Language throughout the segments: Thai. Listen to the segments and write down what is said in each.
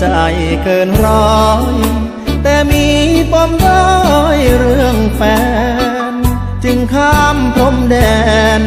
ใจเกินร้อย แต่มีปมด้อยเรื่องแฟน จึงข้ามพรมแดน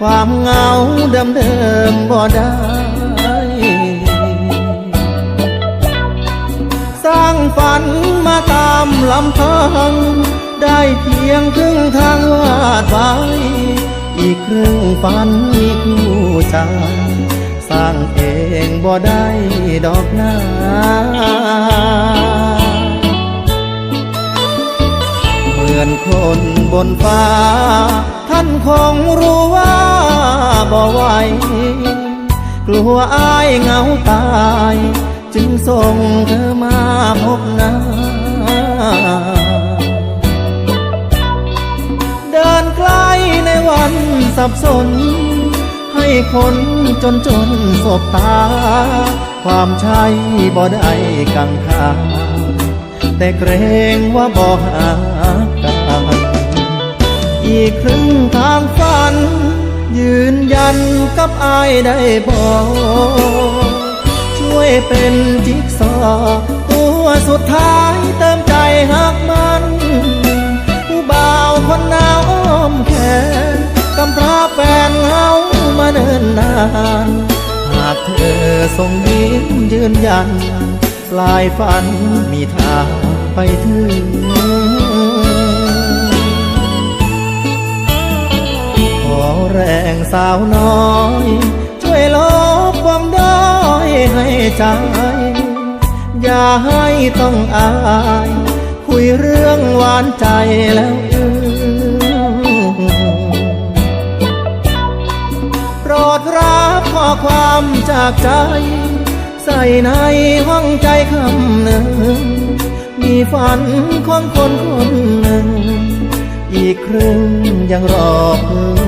ความเหงาเดิมเดิมบ่ได้สร้างฝันมาตามลำพัง ได้เพียงครึ่งทางวาดไว้ อีกครึ่งฝันมีคู่ใจ สร้างเองบ่ได้ดอกนาเหมือนคนบนฟ้า ท่านคงรู้ว่าบ่ไหวกลัวอายเหงาตาย จึงส่งเธอมาพบหน้าเดินใกล้ในวันสับสน คนจนจนสบตา ความใช่บ่ได้กังขาแต่เกรงว่าบ่หากันอีกครึ่งทางฝัน ยืนยันกับอายได้บอกช่วยเป็นจิ๊กซอว์ตัวสุดท้ายเติมใจหักมันานหากเธอทรงยิ้มยืนยันปลายฝันมีทางไปถึงขอแรงสาวน้อย ช่วยลบความด้อยให้ใจ อย่าให้ต้องอาย คุยเรื่องหวานใจแล้ว ความจากใจ ใส่ในห้องใจคำหนึ่ง มีฝันของคนคนหนึ่ง อีกครึ่งยังรอเพิ่ง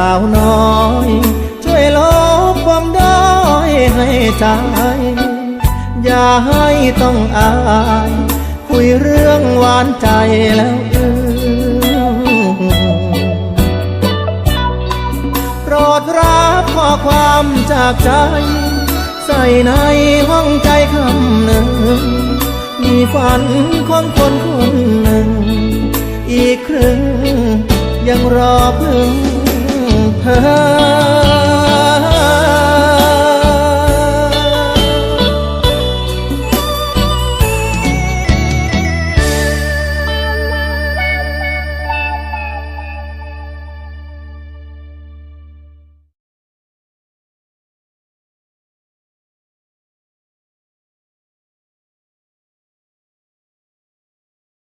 สาวน้อย ช่วยลบความด้อยให้ใจ อย่าให้ต้องอาย คุยเรื่องหวานใจแล้วอืมโปรดรับข้อความจากใจ ใส่ในห้องใจคำหนึ่ง มีฝันของคนคนหนึ่ง อีกครึ่งยังรอพึ่ง เธอ